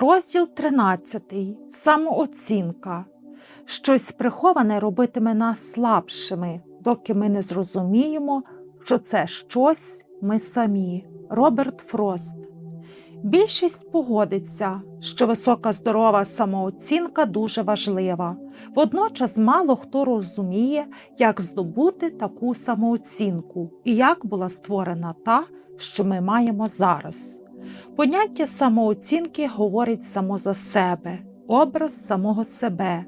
Розділ 13. Самооцінка. Щось приховане робитиме нас слабшими, доки ми не зрозуміємо, що це щось ми самі. Роберт Фрост. Більшість погодиться, що висока здорова самооцінка дуже важлива. Водночас мало хто розуміє, як здобути таку самооцінку і як була створена та, що ми маємо зараз. Поняття самооцінки говорить само за себе, образ самого себе,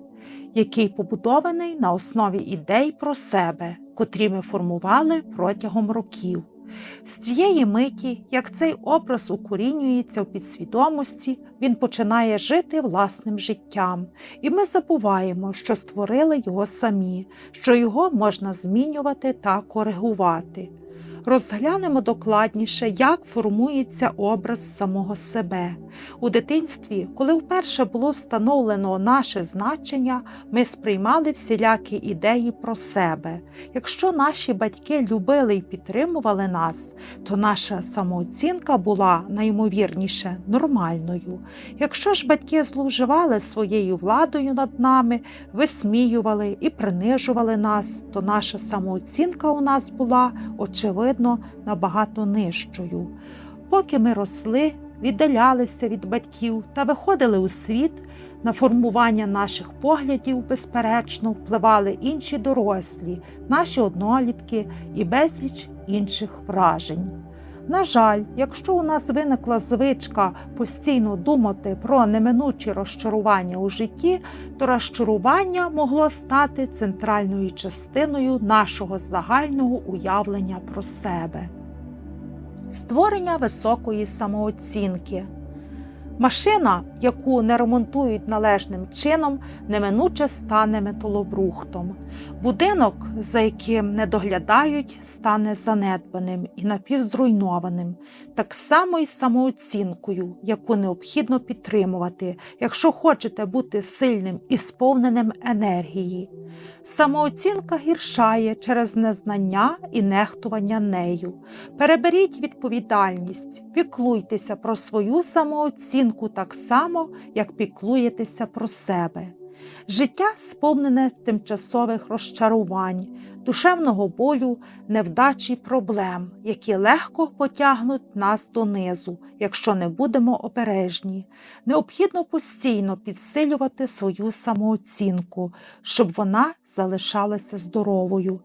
який побудований на основі ідей про себе, котрі ми формували протягом років. З цієї миті, як цей образ укорінюється в підсвідомості, він починає жити власним життям, і ми забуваємо, що створили його самі, що його можна змінювати та коригувати. Розглянемо докладніше, як формується образ самого себе. У дитинстві, коли вперше було встановлено наше значення, ми сприймали всілякі ідеї про себе. Якщо наші батьки любили і підтримували нас, то наша самооцінка була наймовірніше нормальною. Якщо ж батьки зловживали своєю владою над нами, висміювали і принижували нас, то наша самооцінка у нас була очевидно набагато нижчою. Поки ми росли, віддалялися від батьків та виходили у світ, на формування наших поглядів, безперечно, впливали інші дорослі, наші однолітки і безліч інших вражень. На жаль, якщо у нас виникла звичка постійно думати про неминучі розчарування у житті, то розчарування могло стати центральною частиною нашого загального уявлення про себе. Створення високої самооцінки. Машина, яку не ремонтують належним чином, неминуче стане металобрухтом. Будинок, за яким не доглядають, стане занедбаним і напівзруйнованим, так само і самооцінкою, яку необхідно підтримувати, якщо хочете бути сильним і сповненим енергії. Самооцінка гіршає через незнання і нехтування нею. Переберіть відповідальність, піклуйтеся про свою самооцінку так само, як піклуєтеся про себе. Життя сповнене тимчасових розчарувань, душевного болю, невдачі проблем, які легко потягнуть нас донизу, якщо не будемо обережні. Необхідно постійно підсилювати свою самооцінку, щоб вона залишалася здоровою.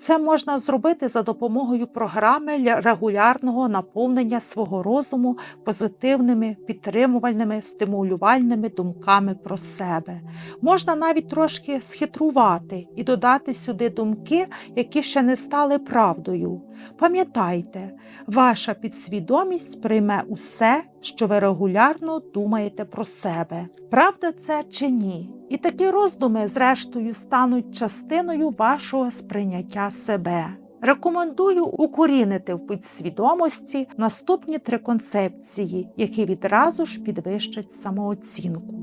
Це можна зробити за допомогою програми для регулярного наповнення свого розуму позитивними, підтримувальними, стимулювальними думками про себе. Можна навіть трошки схитрувати і додати сюди думки, які ще не стали правдою. Пам'ятайте, ваша підсвідомість прийме усе, що ви регулярно думаєте про себе. Правда це чи ні? І такі роздуми, зрештою, стануть частиною вашого сприйняття себе. Рекомендую укорінити в підсвідомості наступні три концепції, які відразу ж підвищать самооцінку.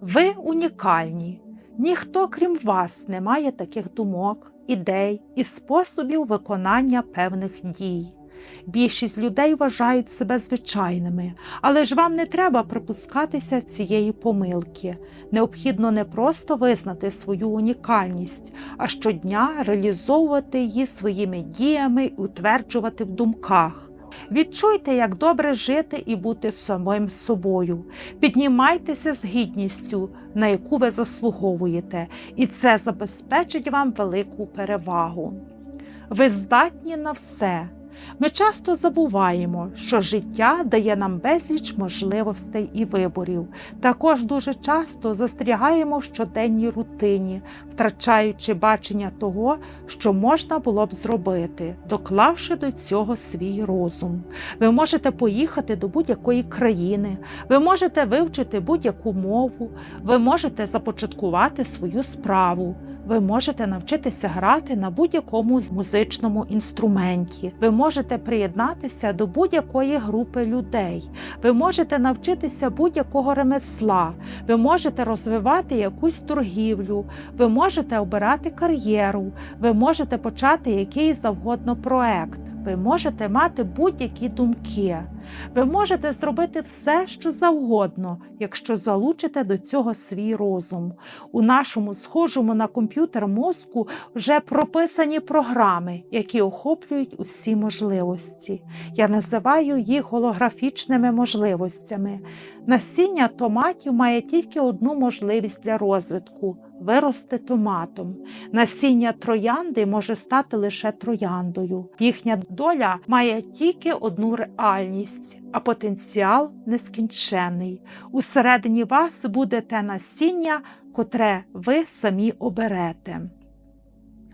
Ви унікальні. Ніхто, крім вас, не має таких думок, ідей і способів виконання певних дій. Більшість людей вважають себе звичайними, але ж вам не треба припускатися цієї помилки. Необхідно не просто визнати свою унікальність, а щодня реалізовувати її своїми діями і утверджувати в думках. Відчуйте, як добре жити і бути самим собою. Піднімайтеся з гідністю, на яку ви заслуговуєте, і це забезпечить вам велику перевагу. Ви здатні на все. Ми часто забуваємо, що життя дає нам безліч можливостей і виборів. Також дуже часто застрягаємо в щоденній рутині, втрачаючи бачення того, що можна було б зробити, доклавши до цього свій розум. Ви можете поїхати до будь-якої країни, ви можете вивчити будь-яку мову, ви можете започаткувати свою справу. Ви можете навчитися грати на будь-якому музичному інструменті. Ви можете приєднатися до будь-якої групи людей. Ви можете навчитися будь-якого ремесла. Ви можете розвивати якусь торгівлю. Ви можете обирати кар'єру. Ви можете почати який завгодно проект. Ви можете мати будь-які думки. Ви можете зробити все, що завгодно, якщо залучите до цього свій розум. У нашому схожому на комп'ютер мозку вже прописані програми, які охоплюють усі можливості. Я називаю їх голографічними можливостями. Насіння томатів має тільки одну можливість для розвитку вирости томатом. Насіння троянди може стати лише трояндою. Їхня доля має тільки одну реальність, а потенціал нескінчений. Усередині вас буде те насіння, котре ви самі оберете.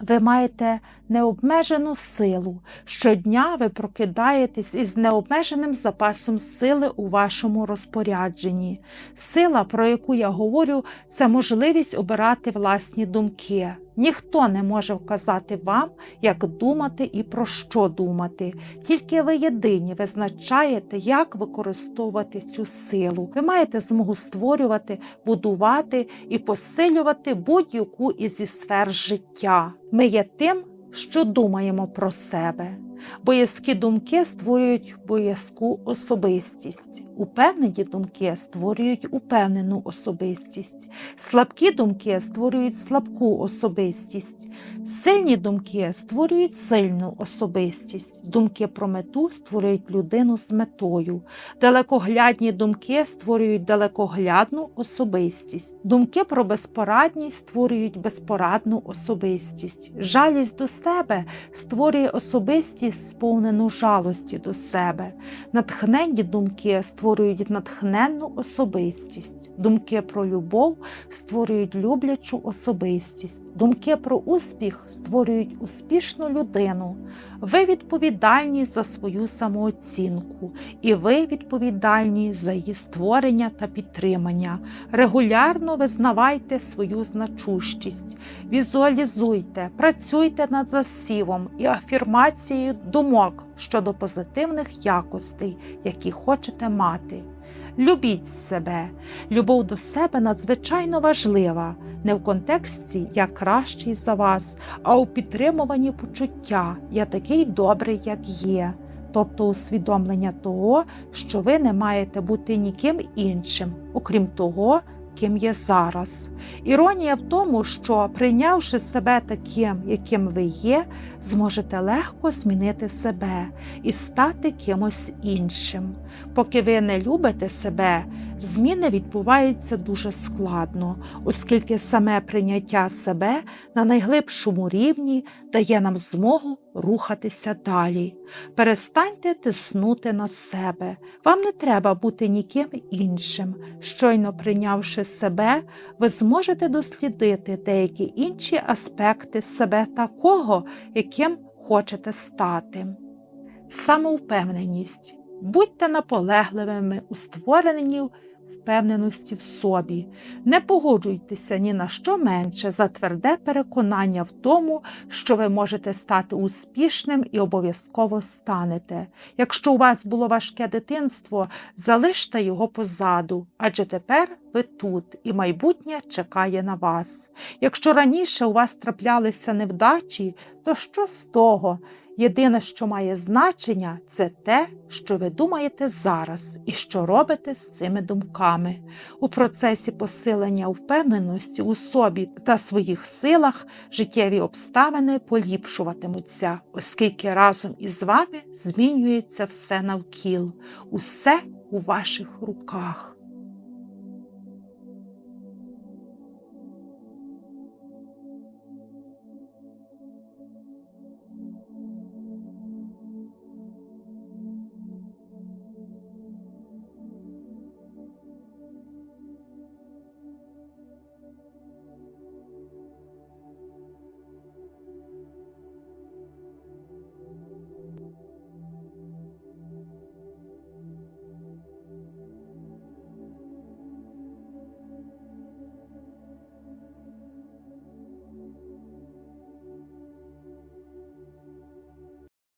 Ви маєте необмежену силу. Щодня ви прокидаєтесь із необмеженим запасом сили у вашому розпорядженні. Сила, про яку я говорю, це можливість обирати власні думки. Ніхто не може вказати вам, як думати і про що думати. Тільки ви єдині визначаєте, як використовувати цю силу. Ви маєте змогу створювати, будувати і посилювати будь-яку із сфер життя. Ми є тим, що думаємо про себе. Боязкі думки створюють боязку особистість. Упевнені думки створюють упевнену особистість. Слабкі думки створюють слабку особистість. Сильні думки створюють сильну особистість. Думки про мету створюють людину з метою. Далекоглядні думки створюють далекоглядну особистість. Думки про безпорадність створюють безпорадну особистість. Жалість до себе створює особистість, сповнену жалості до себе. Натхненні думки створюють натхненну особистість. Думки про любов створюють люблячу особистість. Думки про успіх створюють успішну людину. Ви відповідальні за свою самооцінку, і ви відповідальні за її створення та підтримання. Регулярно визнавайте свою значущість, візуалізуйте, працюйте над засівом і афірмацією думок щодо позитивних якостей, які хочете мати. Любіть себе. Любов до себе надзвичайно важлива, не в контексті я кращий за вас, а у підтримуванні почуття я такий добрий, як є. Тобто усвідомлення того, що ви не маєте бути ніким іншим, окрім того, ким є зараз. Іронія в тому, що прийнявши себе таким, яким ви є, зможете легко змінити себе і стати кимось іншим. Поки ви не любите себе, зміни відбуваються дуже складно, оскільки саме прийняття себе на найглибшому рівні дає нам змогу рухатися далі. Перестаньте тиснути на себе. Вам не треба бути ніким іншим. Щойно прийнявши себе, ви зможете дослідити деякі інші аспекти себе такого, яким хочете стати. Самовпевненість. Будьте наполегливими у створенні впевненості в собі. Не погоджуйтеся ні на що менше за тверде переконання в тому, що ви можете стати успішним і обов'язково станете. Якщо у вас було важке дитинство, залиште його позаду, адже тепер ви тут, і майбутнє чекає на вас. Якщо раніше у вас траплялися невдачі, то що з того? Єдине, що має значення, це те, що ви думаєте зараз і що робите з цими думками. У процесі посилення впевненості у собі та своїх силах життєві обставини поліпшуватимуться, оскільки разом із вами змінюється все навкіл, усе у ваших руках.